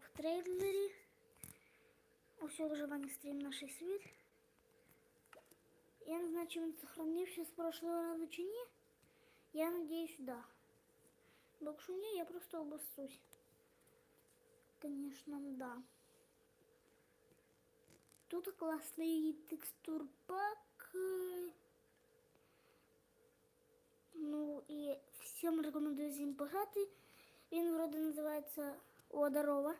як в трейлері. Ось виживання стрім наш світ. Я не знаю, чи він сохранився з прошлого разу чи ні. Я надіюсь, да. Бо якщо ні, я просто обоссусь. Конечно, да. Тут класний текстурпак. Ну і всім рекомендую з ним пограти. Він вроде називається О, здорово.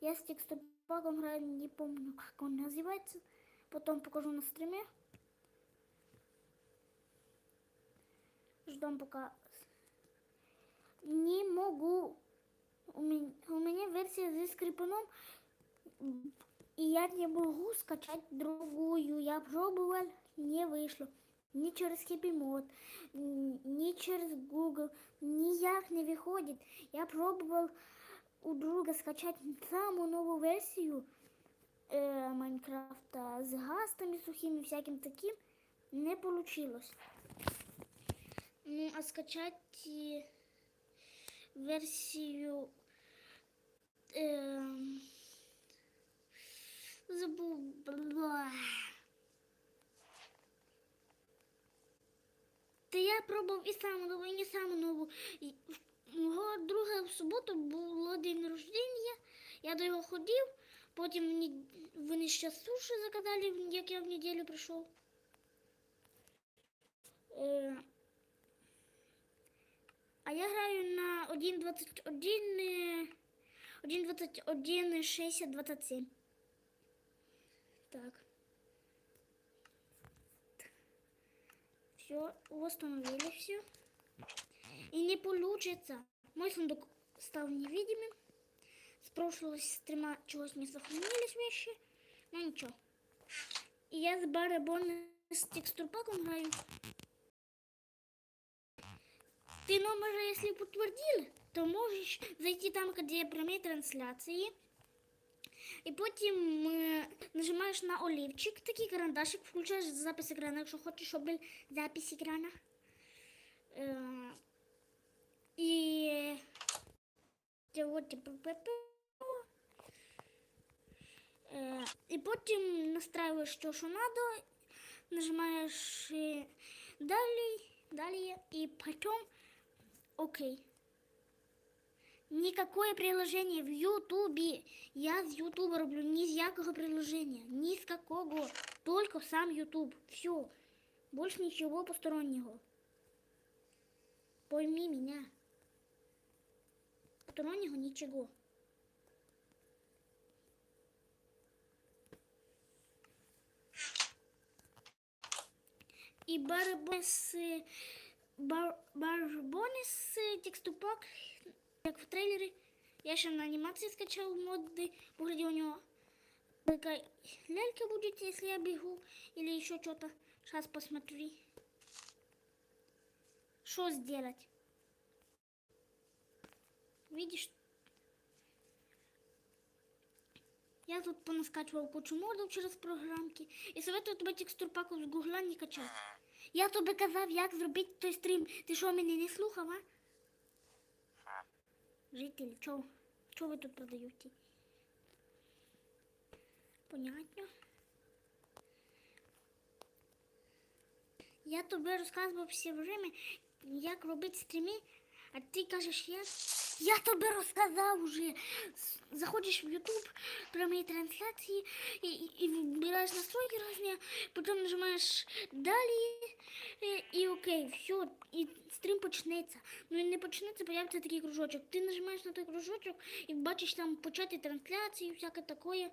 Я с текстурпаком граю, не помню, как он называется. Потом покажу на стриме. Ждем пока. Не могу. У меня, у меня версия с скрипуном. И я не могу скачать другую. Я пробовал, не вышло. Ни через н- ни через Google. Ніяк не виходит. Я пробовал у друга скачать самую новую версию э, Майнкрафта с гастами сухими, всяким таким. Не получилось. Ну, а скачать э, версию... эм, забыл. бла. Та я пробував і саму нову, і не саму нову. І в Мого друга в суботу було день рождення. Я до його ходив, потім мені вони ще суші заказали, як я в неділю прийшов. Е, а я граю на 1.21, е, 1.21, 60, 27. Так. Все, восстановили все. И не получится. Мой сундук стал невидимым. С прошлого стрима чего-то не сохранились вещи. Но ничего. И я с барабоном с текстурпаком играю. Ты номер, если подтвердил, то можешь зайти там, где прямые трансляции. І потім е, нажимаєш на олівчик, такий карандашик, включаєш запис екрану, якщо хочеш, щоб був запис екрану. Е, і це от, типу, пе-пе. Е, і потім настраюєш, що що надо, нажимаєш е, далі, далі, і потім окей. Никакое приложение в Ютубе. Я з Ютуба роблю ні з якого приложения. Ні з какого. Только сам Ютуб. Все. Больше ничего постороннего. Пойми меня. Постороннего ничего. И барбонис, бар, барбонис текступак як в трейлері. Я ще на анімації скачав моди, погляді у нього така лялька буде, якщо я бігу, или еще что-то. Сейчас посмотри. Что сделать? Видишь? Я тут понаскачував кучу модів через програмки. І советую тебе текстурпаку з гугла не качати. Я тобі казав, як зробити той стрім. Ти що, мене не слухав, а? Жителі, чого? Чого ви тут продаєте? Понятно. Я тобі розказував все время, як робити стріми, а ти кажеш, я. Я тобі розказав уже. Заходиш в YouTube, прямі трансляції і, і, і вибираєш настройки різні, потім нажимаєш далі і, і окей, все, і стрім почнеться. Ну і не почнеться, появиться такий кружочок. Ти нажимаєш на той кружочок і бачиш там почати трансляції, всяке таке.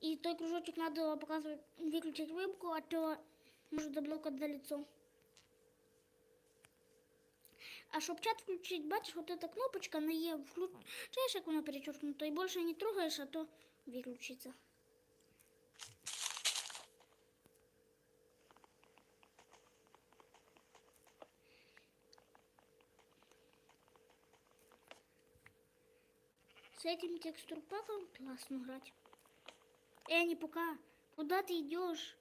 І той кружочок треба показувати, виключити вебку, а то може заблокати за лицо. А щоб чат включить, бачиш, вот эта кнопочка на Е, включаешь, як вона перечеркнута, і більше не трогаєш, а то виключиться. С этим текстурпаком классно играть. Эй, не пока. Куда ты идешь?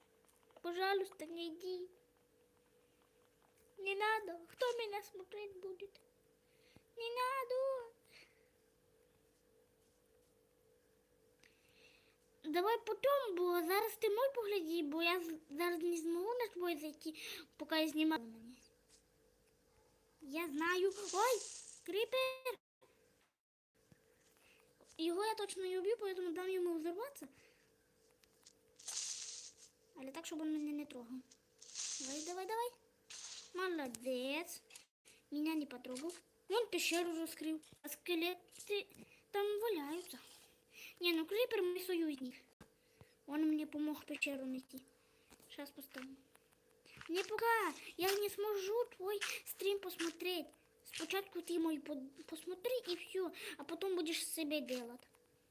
Пожалуйста, не иди. Не надо. Кто меня смотреть будет? Не надо. давай потім, бо зараз ти мой погляді, бо я зараз не зможу на твій зайти, поки я знімаю мене. Я знаю. Ой, кріпер! Його я точно не уб'ю, поэтому дам йому взорватися. Але так, щоб він мене не трогав. Давай, давай, давай. Молодець. Меня не потрогал. Вон пещеру раскрыл. А скелеты там валяются. Не, ну крипер мой союзник. Он мне помог пещеру найти. Сейчас поставим. Не пока. Я не смогу твой стрим посмотреть. Спочатку ты мой по- посмотри и все. А потом будешь себе делать.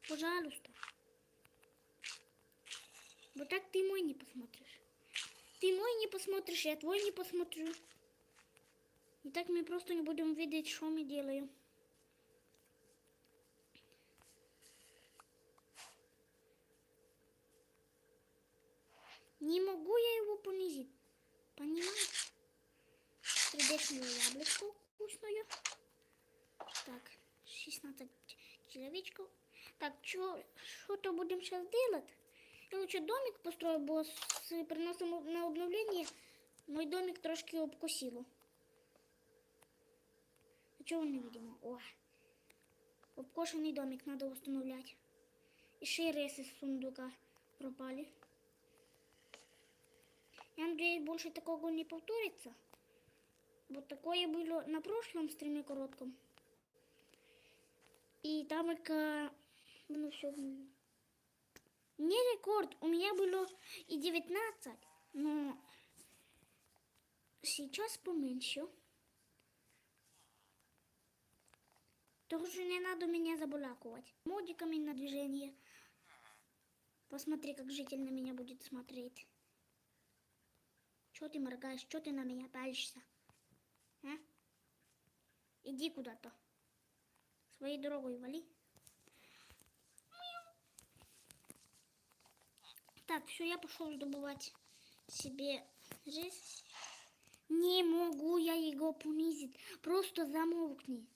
Пожалуйста. Вот так ты мой не посмотришь. Ты мой не посмотришь, я твой не посмотрю. И так мы просто не будем видеть, что мы делаем. Не могу я его понизить. Понимаешь? Сердечную яблочко вкусную. Так, 16 человечков. Так, что-то будем сейчас делать? Я лучше домик построю, бо с приносом на обновление мой домик трошки обкусило. А чего не видимо? О, обкошенный домик надо установлять. И ще й риси з сундука пропали. Я надеюсь, больше такого не повторится. Вот такое было на прошлом стриме коротком. И там только... Ну, все... Не рекорд, у меня было и 19, но сейчас поменьше. Тоже не надо меня забулаковать. Модиками на движение. Посмотри, как житель на меня будет смотреть. Чё ты моргаешь? Чё ты на меня палишься? А? Иди куда-то. Своей дорогой вали. Так, все, я пошел добывать себе жизнь. Не могу я его понизить. Просто замолкни.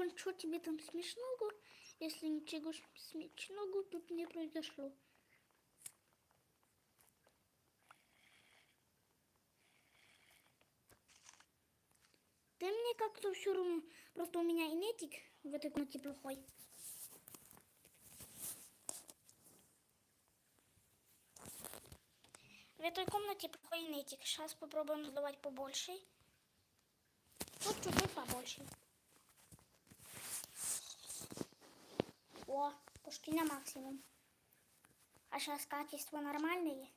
Тимко, что тебе там смешного? Если ничего смешного тут не произошло. Да мне как-то все равно. Просто у меня инетик в этой комнате плохой. В этой комнате плохой инетик. Сейчас попробуем сдавать побольше. Вот чуть-чуть побольше. О, почти на максимум. А сейчас качество нормальное.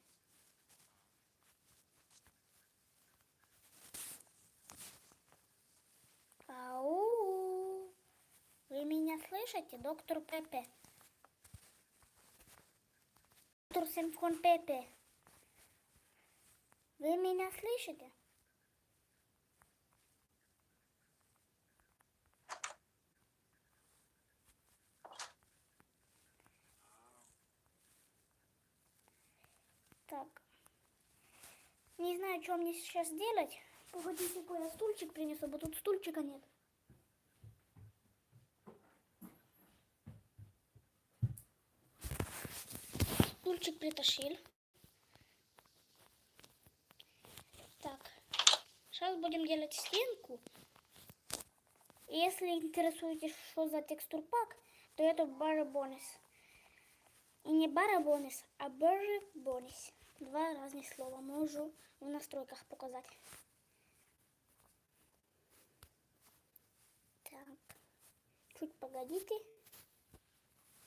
Ау! Вы меня слышите, доктор Пепе? Доктор Симфон Пепе. Вы меня слышите? Не знаю, что мне сейчас делать. Погодите, я стульчик принесу, бо тут стульчика нет. Стульчик притащил. Так. Сейчас будем делать стенку. Если интересуетесь, что за текстурпак, то это барабонис. И не барабонис, а барабонис. Два разных слова. Можу в настройках показать. Так. Чуть погодите.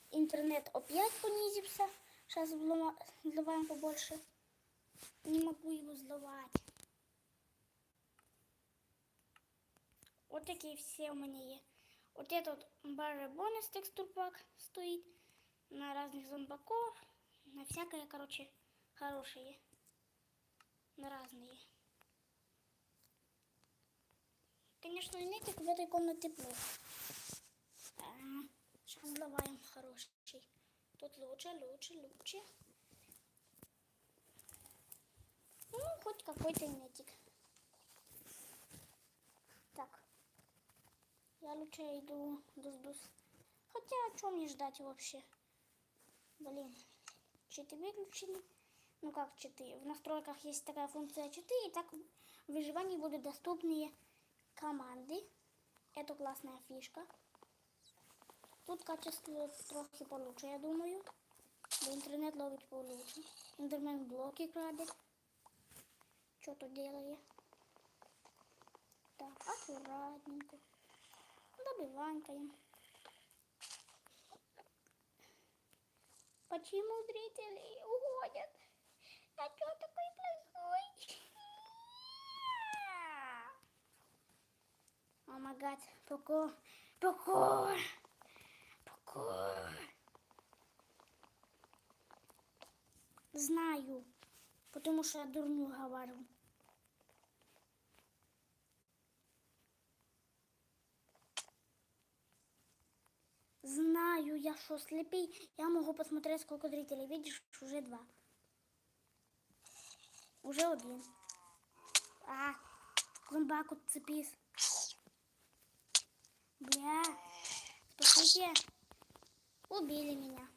Интернет опять понизился. Сейчас взлываем побольше. Не могу его взлывать. Вот такие все у меня есть. Вот этот барабонис текстурпак стоит на разных зомбаков, на всякое, короче, хорошие, на разные. Конечно, инетик в этой комнате плохо. сейчас взлываем хороший. Тут лучше, лучше, лучше. Ну, хоть какой-то нетик. Так. Я лучше иду дус-дус. Хотя, о чем мне ждать вообще? Блин. Читы выключили. Ну как читы? В настройках есть такая функция читы, и так в выживании будут доступны команды. Это классная фишка. Тут качество трохи получше, я думаю. Бо интернет ловить получше. Интернет блоки крадет. Что-то делает. Так, аккуратненько. Добиванькаем. Почему зрители уходят? А что такой плохой? О май гад, покой, покой, покой. Знаю, потому что я дурню говорю. Знаю я, что слепей. Я могу посмотреть, сколько зрителей. Видишь, уже два. Уже один. А, зомбак отцепись. Бля, спасите. Убили меня.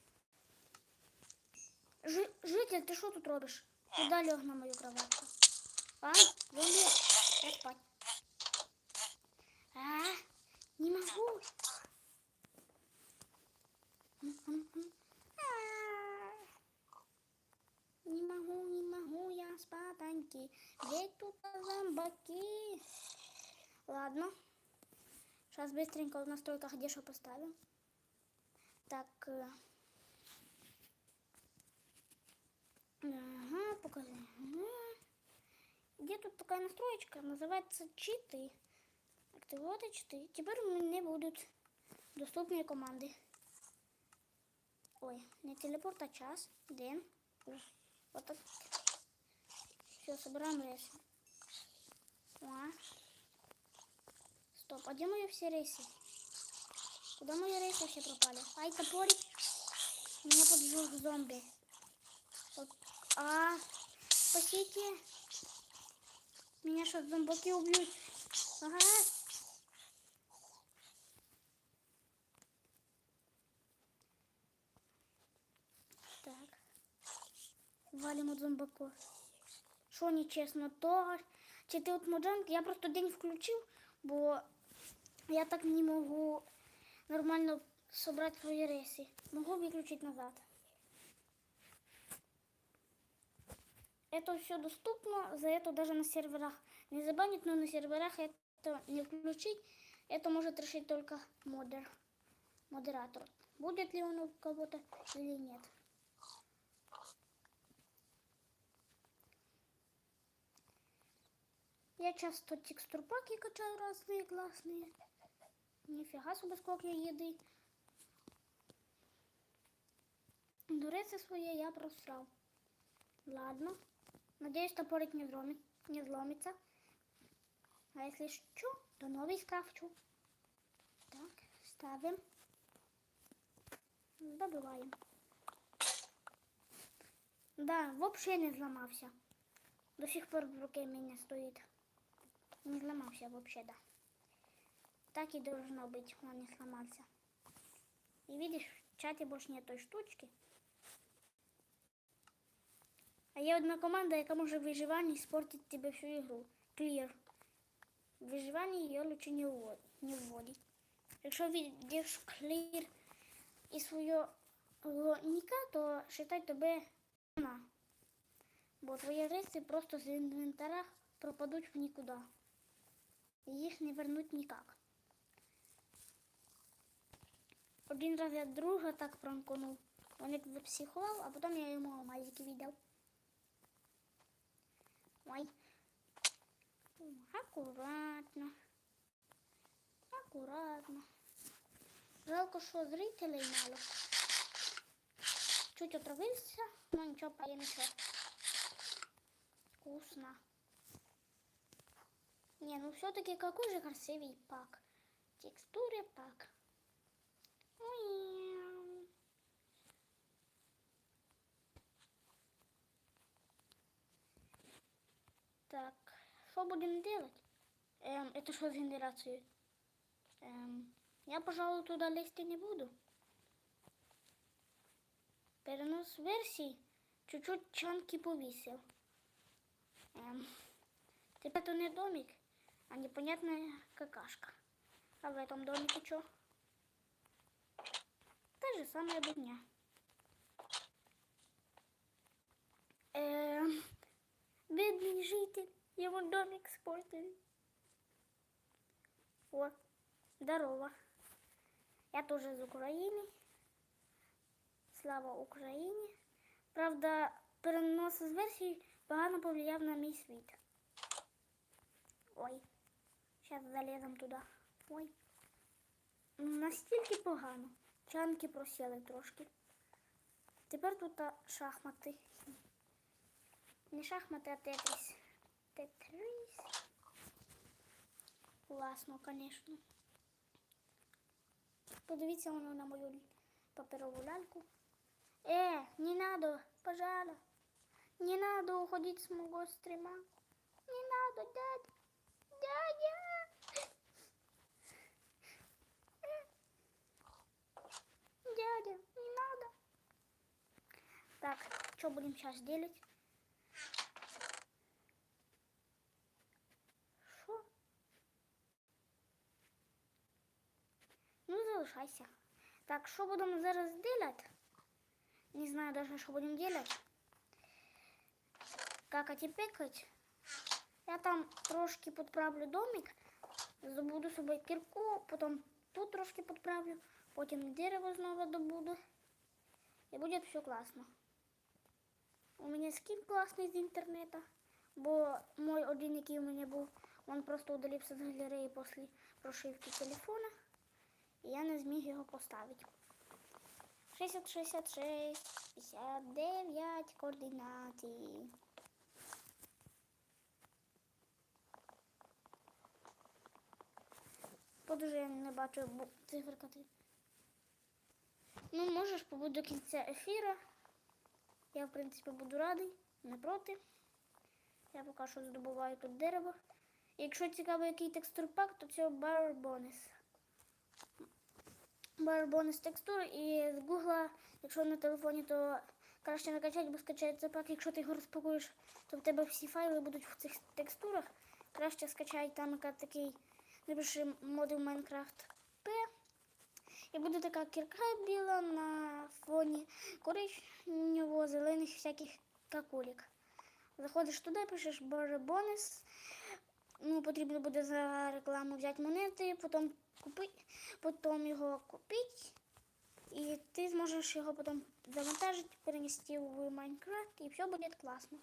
Жи- житель, ты что тут робишь? Куда лег на мою кроватку? А, зомби, я спать. А, не могу. А, Не могу, спатоньки, ведь тут зомбаки. Ладно. Сейчас быстренько в настройках где что поставим. Так. э, Ага, покажи. Ага. Где тут такая настроечка? Называется читы. Активувати читы. Теперь у меня будут доступные команды. Ой, не телепорт, а час. День. Вот так. Все, собираем рейсы. А. Стоп, а где мои все рейсы? Куда мои рейсы вообще пропали? Ай, топорик. Меня поджег зомби. Вот. А, спасите. Меня что, зомбаки убьют? Ага. Так. Валим от зомбаков. Що нечесно, то чи ти от моджанк? Я просто день включив, бо я так не можу нормально собрати свої рейси. Могу выключить назад. Это все доступно, за это даже на серверах не забанить, но на серверах это не включить. Это может решить только модер, модератор. Будет ли он у кого-то или нет. Я часто текстурпаки качаю разные классные. Нифига себе, сколько еды. Дуреться своє я просрав. Ладно. Надеюсь, топорик не, взломит, не взломится. А если что, то новый скрафчу. Так, ставим. Добиваем. Да, вообще не зламався. До сих пор в руке меня стоит. Не сломался вообще, да. Так и должно быть, он не сломался. И видишь, в чате больше нет той штучки. А є одна команда, яка може в виживанні спортить тебе всю ігру. Clear. В виживанні лучше не ввод- не вводить. Якщо видиш clear і свого ніка, то считай тебе на. Бо твої рейси просто з інвентаря пропадуть в нікуди. І їх не вернуть ніяк. Один раз я друга так пранконув. Він як запсихував, а потім я йому алмазики віддав. Ой. Аккуратно. Аккуратно. Жалко, що зрителей мало. Чуть отравився, но нічого, а я нічого. Вкусно. Не, ну все-таки какой же красивый пак. Текстуры пак. Мяу. Так, что будем делать? Эм, это что с генерацией? Эм, я, пожалуй, туда лезть не буду. Перенос версий чуть-чуть чанки повесил. Эм, теперь это не домик, а непонятная какашка. А в этом домике что? Та же самая дня. Эм, бедный житель, его домик испортили. О, здорово. Я тоже из України. Слава Україні. Правда, перенос з версії погано повлияв на мій світ. Ой, Зараз залізем туди. Ой. Настільки погано. Чанки просіли трошки. Тепер тут шахмати. Не шахмати, а тетріс. Тетріс. Класно, звісно. Подивіться воно на мою паперову ляльку. Э, не надо, пожалуйста. Не надо уходить с моего стрима. Не надо. Дядя. Дядя, Так, что будем сейчас делать? Что? Ну, залишайся. Так, що будемо зараз делать? Не знаю даже, что будем делать. Какать и пекать. Я там трошки подправлю домик. Забуду собі кірку, потім тут трошки подправлю, потім дерево знову добуду. І буде все класно. У мене скін класний з інтернету, бо мой один, який у мене був, він просто удалився з галереї після прошивки телефона. І я не зміг його поставити. 60, 66, 59 координати. От уже я не бачу циферка. Ну, можеш побути до кінця ефіру. Я, в принципі, буду радий, не проти. Я поки що здобуваю тут дерево. Якщо цікаво, який текстурпак, то це Barbones. Barbones текстур і з Гугла, якщо на телефоні, то краще накачати, бо скачається пак. Якщо ти його розпакуєш, то в тебе всі файли будуть в цих текстурах. Краще скачай там такий, напиши моди в Майнкрафт П. І буде така кірка біла на фоні коричнево-зелених всяких какулік. Заходиш туди, пишеш Барбонес. Ну, потрібно буде за рекламу взяти монети, потім купити, потім його купити. І ти зможеш його потім завантажити, перенести в Майнкрафт, і все буде класно.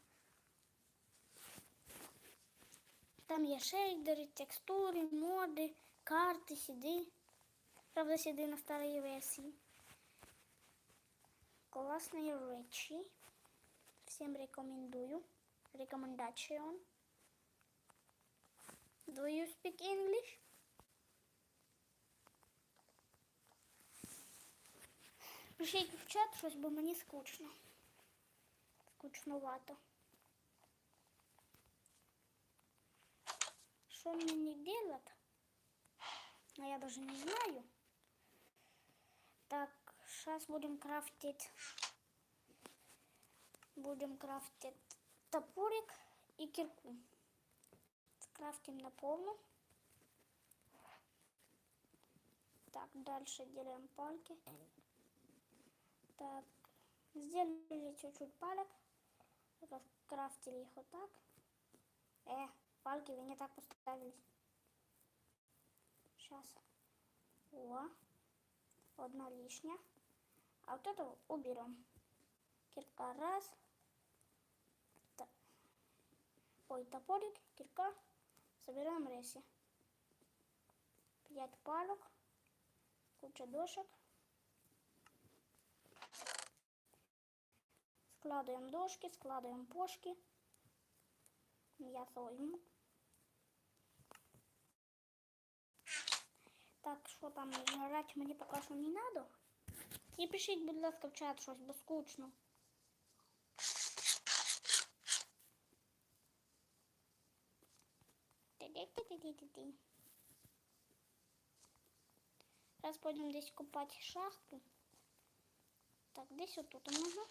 Там є шейдери, текстури, моди, карти, сіди. Правда, сіди на старій версії. Класні речі. Всім рекомендую. Рекомендаціон. Do you speak English? Пишіть в чат щось, бо мені скучно. Скучновато. Що мені делать? А я даже не знаю. Сейчас будем крафтить. Будем крафтить топорик и кирку. Скрафтим на полную. Так, дальше делаем палки. Так, сделали чуть-чуть палек. Крафтили их вот так. Э, палки вы не так поставились. Сейчас. О, одна лишняя. А вот это уберем. Кирка раз. Та- Ой, топорик, кирка. Собираем рейси. Пять палок. Куча дошек. Складываем дошки, складываем пошки. Я возьму. Так, що там грати мені поки що не надо. І пишіть, будь ласка, в чат щось, бо скучно. Зараз підемо десь купати шахту. Так, десь отут можна.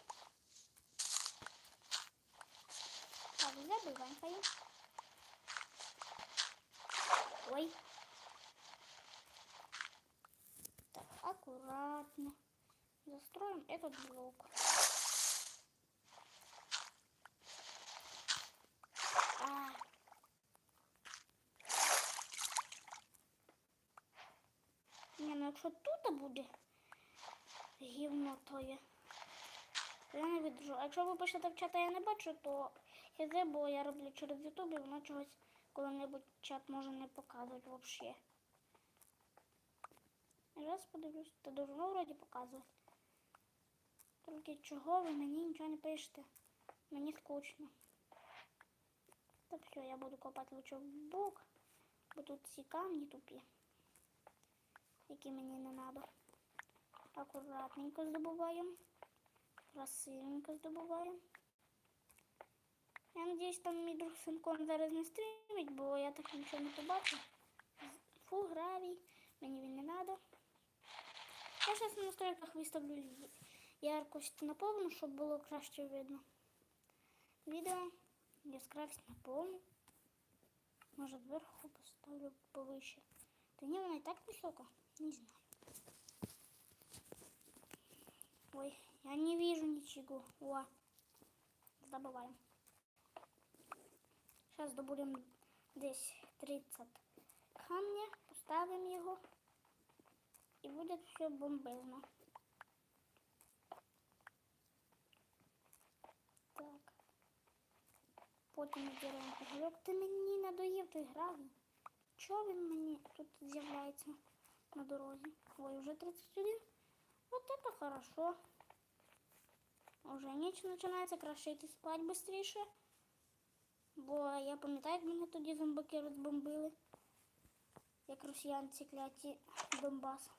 Так, забиваємо, поїм. Ой. Так, акуратно. Застроим этот блок. Ні, ну якщо тут буде гівно, то є. Я не відружу. А якщо ви пишете в чат, а я не бачу, то хізе, бо я роблю через YouTube, і воно чогось коли-небудь чат може не показувати взагалі. Зараз подивлюсь, то должно вроді показувати. Тільки чого ви мені нічого не пишете? Мені скучно. Так все, я буду копати лучше в бок, бо тут ці камні тупі, які мені не треба. Акуратненько здобуваємо. Красивенько здобуваємо. Я надіюсь, там мій друг Синкон зараз не стрімить, бо я так нічого не побачу. Фу, гравій, мені він не треба. Я зараз на настройках виставлю яркость на повну, щоб було краще видно. Відео яскравість на повну. Може зверху поставлю повище. Та ні, вона і так висока. Не знаю. Ой, я не вижу ничего. О, забываем. Сейчас добудем десь 30 камня, поставим його і буде все бомбезно. Так. Потім зберемо угольок. Ти мені надоїв той гравій. Чого він мені тут з'являється на дорозі? Ой, уже 31. Вот это хорошо. Уже ніч починається краще йти спати швидше. Бо я пам'ятаю, як мене тоді зомбаки розбомбили. Як росіянці кляті Донбас.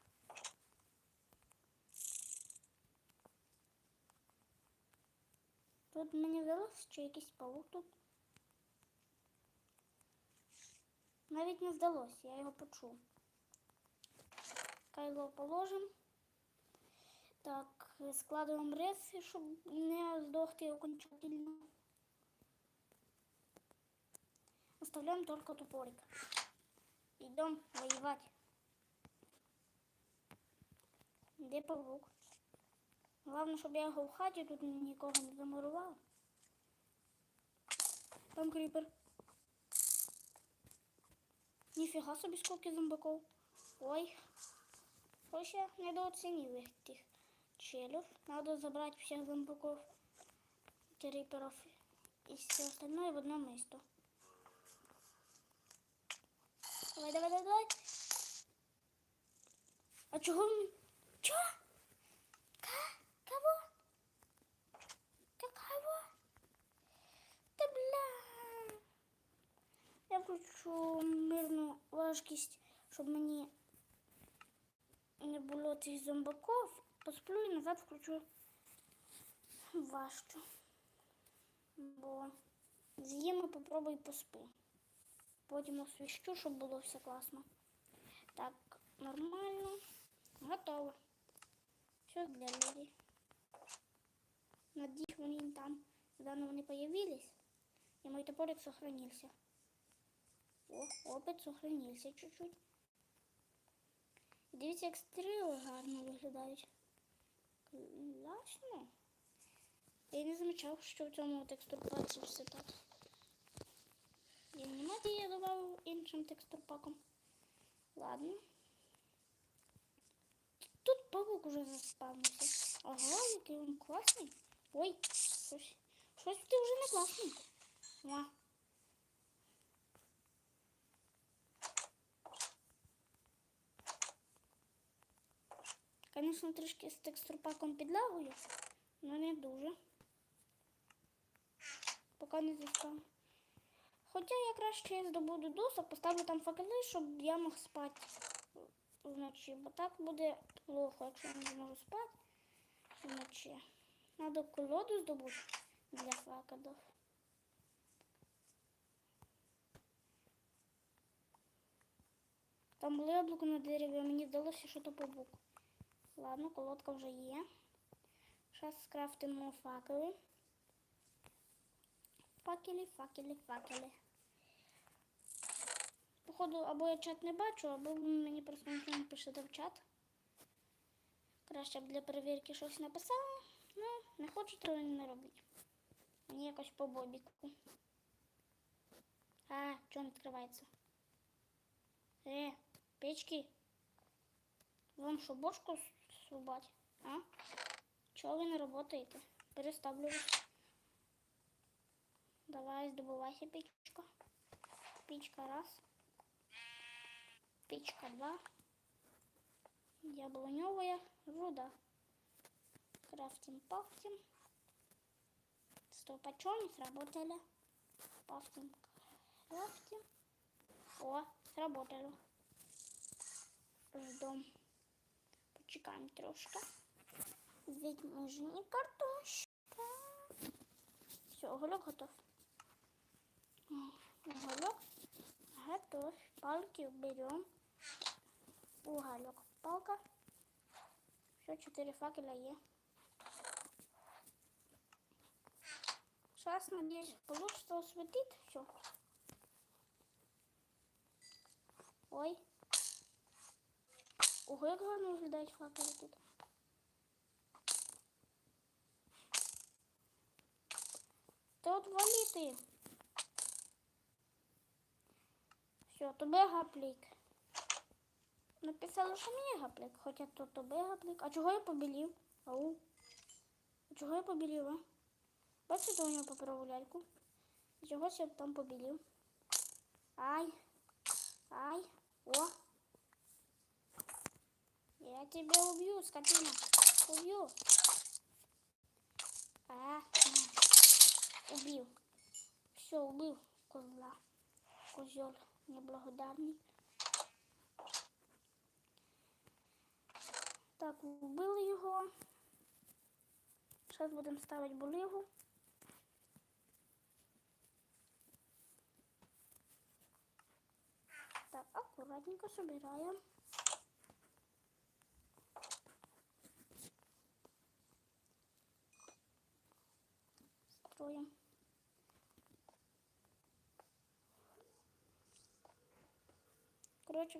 Тут мені здалося, що якийсь паук тут. Навіть не здалося, я його почув. Кайло положимо. Так, складуємо реси, щоб не здохти окончательно. Оставляем только топорик. Идем воевать. Де павук? Главное, щоб я його в хаті тут нікого не замурував. Там кріпер. Ніфіга собі скільки зомбаков. Ой. Ось я недооцінив їх тих челюв. Надо забрать всех зомбаков, криперов и все остальное в одно место. Давай, давай, давай, давай. А чого він? Я мирну важкість, щоб мені не було цих зомбаков. Посплю і назад включу важчу. Бо з'їм і попробуй поспи. Потім освіщу, щоб було все класно. Так, нормально. Готово. Все для людей. Надеюсь, они там, недавно они появились. И мой топорик сохранился. О, опыт сохранился чуть-чуть. Дивіться, як стріли гарно виглядають. Класно. Я не замічав, що в цьому текстурпаці все так. І анімації я додав іншим текстурпаком. Ладно. Тут павук уже заспавнився. Ага, який він класний. Ой, щось, щось ти вже не класний. Звісно, трішки з текстурпаком підлагою, але не дуже. Поки не заспав. Хоча я краще здобуду досок, поставлю там факели, щоб я мог спати вночі, бо так буде плохо, якщо я не зможу спати вночі. Надо колоду здобути для факелів. Там були яблуко на дереві, а мені здалося, що то павук. Ладно, колодка вже є. Зараз скрафтимо факели. Факели, факели, факели. Походу, або я чат не бачу, або мені просто не пишете в чат. Краще б для перевірки щось написала. Ну, не хочу, то не робіть. Мені якось по бобіку. А, чого не відкривається? Е, печки. Вам що, бошку с- срубать? А? Чого ви не работаєте? Переставлю вас. Давай, здобувайся, печка. Печка раз. Печка два. Яблоневая руда. Крафтим, пафтим. Стоп, а чё не сработали? Пафтим, крафтим. О, сработало. Почекаем трошки. Ведь нужны картошка. Все, уголек готов. М, Уголек готов. Палки берем. Уголек, палка. Все, четыре факела есть. Сейчас, надеюсь, получится осветить все. Ой. Ого, як гарно виглядають факели тут. Та от валіти. Все, тобі гаплік. Написала, що мені гаплік, хоча то тобі гаплік. А чого я побілів? Ау. А чого я побілів, а? Бачите у нього паперову ляльку? Чого я там побілів? Ай. Ай. О. Я тебя убью, скотина. Убью. А, убил. Все, убил козла. Козел неблагодарный. Так, вбили його. Зараз будемо ставити булигу. Так, аккуратненько собираем. Строим. Короче,